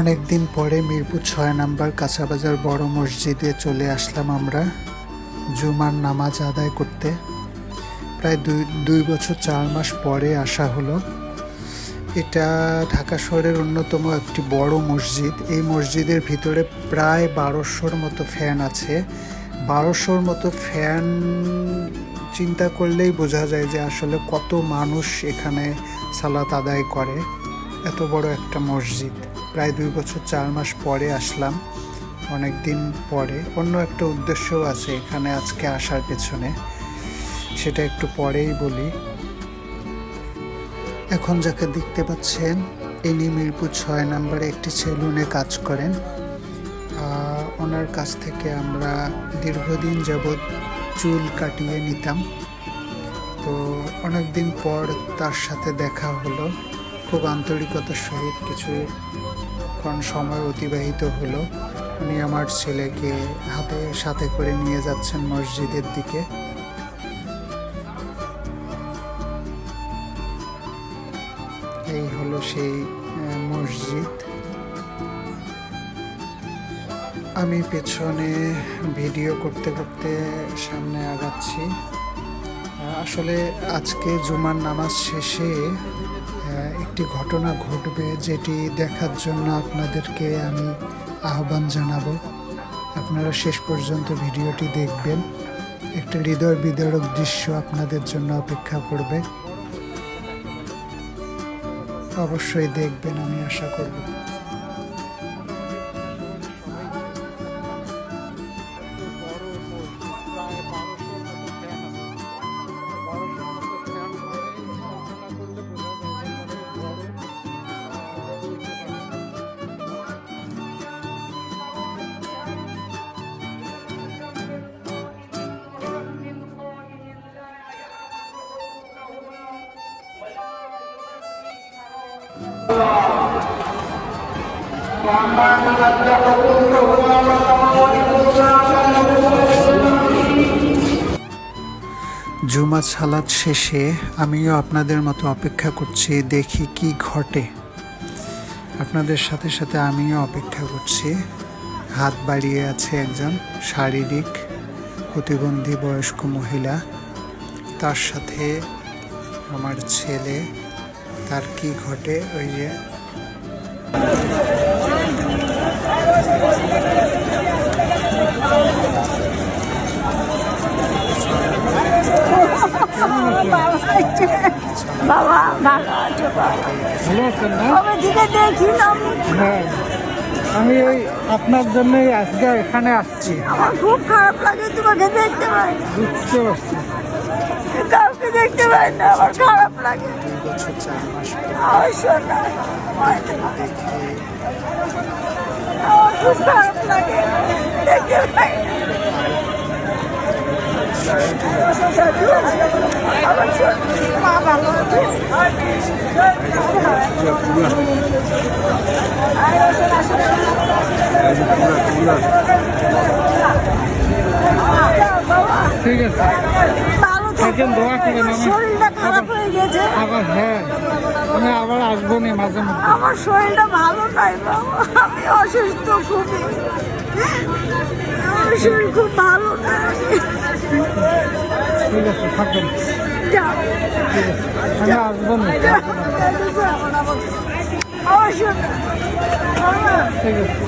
অনেক দিন পরে মিরপুর ছয় নাম্বার কাঁচাবাজার বড় মসজিদে চলে আসলাম আমরা জুমার নামাজ আদায় করতে। প্রায় দুই দুই বছর চার মাস পরে আসা হলো। এটা ঢাকা শহরের অন্যতম একটি বড় মসজিদ। এই মসজিদের ভিতরে প্রায় বারোশোর মতো ফ্যান আছে। বারোশোর মতো ফ্যান চিন্তা করলেই বোঝা যায় যে আসলে কত মানুষ এখানে সালাত আদায় করে। এত বড় একটা মসজিদ। প্রায় দুই বছর, চার মাস পরে আসলাম। অনেক দিন পরে। অন্য একটা উদ্দেশ্যও আছে এখানে আজকে আসার পেছনে। সেটা একটু পরেই বলি। এখন যাকে দেখতে পাচ্ছেন, ইনি মিরপুর ছয় নম্বরে একটি সেলুনে কাজ করেন। ওনার কাছ থেকে আমরা দীর্ঘদিন যাবৎ চুল কাটিয়ে নিতাম। তো অনেক দিন পর তার সাথে দেখা হলো। খুব আন্তরিকতার সহিত কিছুক্ষণ সময় অতিবাহিত হলো। উনি আমার ছেলেকে হাতে, সাথে করে নিয়ে যাচ্ছেন মসজিদের দিকে। এই হলো সেই মসজিদ। আমি পেছনে ভিডিও করতে করতে সামনে আগাচ্ছি। আসলে আজকে জুমার নামাজ শেষে একটি ঘটনা ঘটবে যেটি দেখার জন্য আপনাদেরকে আমি আহ্বান জানাব। আপনারা শেষ পর্যন্ত ভিডিওটি দেখবেন। একটি হৃদয় বিদারক দৃশ্য আপনাদের জন্য অপেক্ষা করবে। অবশ্যই দেখবেন, আমি আশা করব। জুমা সালাদ শেষে আমিও আপনাদের মতো অপেক্ষা করছি, দেখি কি ঘটে। আপনাদের সাথে সাথে আমিও অপেক্ষা করছি। হাত বাড়িয়ে আছে একজন শারীরিক প্রতিবন্ধী বয়স্ক মহিলা। তার সাথে আমার ছেলে তার কি ঘটে ওই যে? বাবা ভালো আছে বাবা? দেখি। হ্যাঁ আমি ওই আপনার জন্যই আজকে এখানে আসছি। আমার খুব খারাপ লাগে তোমাকে দেখতে পাই। বুঝতে পারছি। দেখতে পাই না আমার খারাপ লাগে। খুব খারাপ লাগে দেখতে পাই মা ভালো আছে। ঠিক আছে। ভালো দোয়া করেন। শরীরটা খারাপ হয়ে গেছে। আবার হ্যাঁ আমি আবার আসব নি মাঝে মধ্যে। আমার শরীরটা ভালো নাই বাবা। আমি অসুস্থ খুবই আমার শরীর খুব ভালো নাই। ঠিক আছে থাকেন। আমি আসব নি। ঠিক আছে।